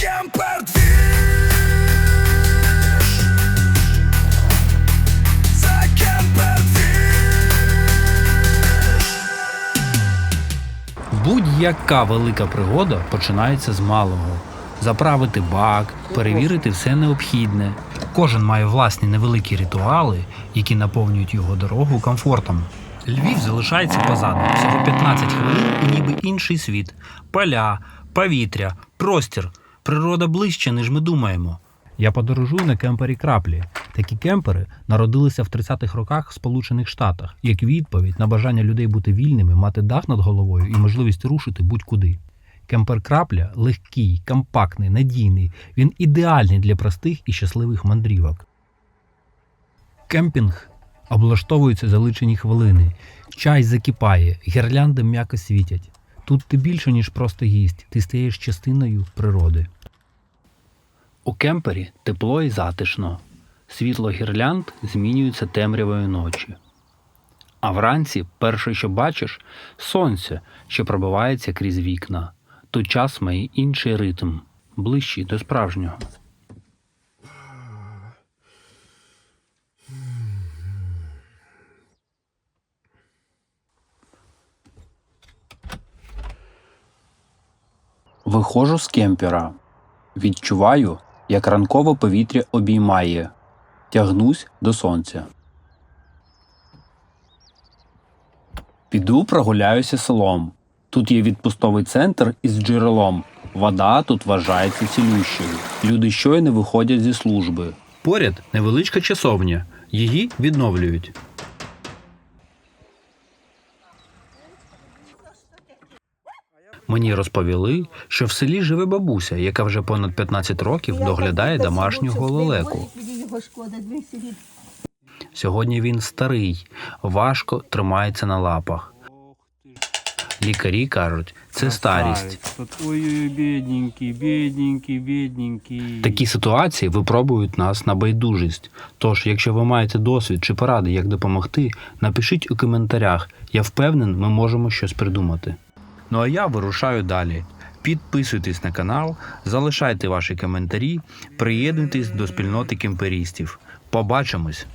кемпер Будь-яка велика пригода починається з малого. Заправити бак, перевірити все необхідне. Кожен має власні невеликі ритуали, які наповнюють його дорогу комфортом. Львів залишається позаду. Всього 15 хвилин і ніби інший світ. Поля, повітря, простір. Природа ближче, ніж ми думаємо. Я подорожую на кемпері краплі. Такі кемпери народилися в 30-х роках в Сполучених Штатах як відповідь на бажання людей бути вільними, мати дах над головою і можливість рушити будь-куди. Кемпер крапля легкий, компактний, надійний. Він ідеальний для простих і щасливих мандрівок. Кемпінг облаштовується за личені хвилини. Чай закипає, гірлянди м'яко світять. Тут ти більше, ніж просто гість, ти стаєш частиною природи. У кемпері тепло і затишно. Світло гірлянд змінюється темрявою ночі. А вранці перше, що бачиш, сонце, що пробивається крізь вікна. Тут час має інший ритм, ближчий до справжнього. Виходжу з кемпера. Відчуваю, як ранкове повітря обіймає. Тягнусь до сонця. Піду прогуляюся селом. Тут є відпустовий центр із джерелом. Вода тут вважається цілющою. Люди щойно виходять зі служби. Поряд невеличка часовня. Її відновлюють. Мені розповіли, що в селі живе бабуся, яка вже понад 15 років доглядає домашнього лелеку. Сьогодні він старий, важко тримається на лапах. Лікарі кажуть, це старість. Ой, бідненький, бідненький, бідненький. Такі ситуації випробують нас на байдужість. Тож, якщо ви маєте досвід чи поради, як допомогти, напишіть у коментарях. Я впевнений, ми можемо щось придумати. Ну а я вирушаю далі. Підписуйтесь на канал, залишайте ваші коментарі, приєднуйтесь до спільноти кемперістів. Побачимось!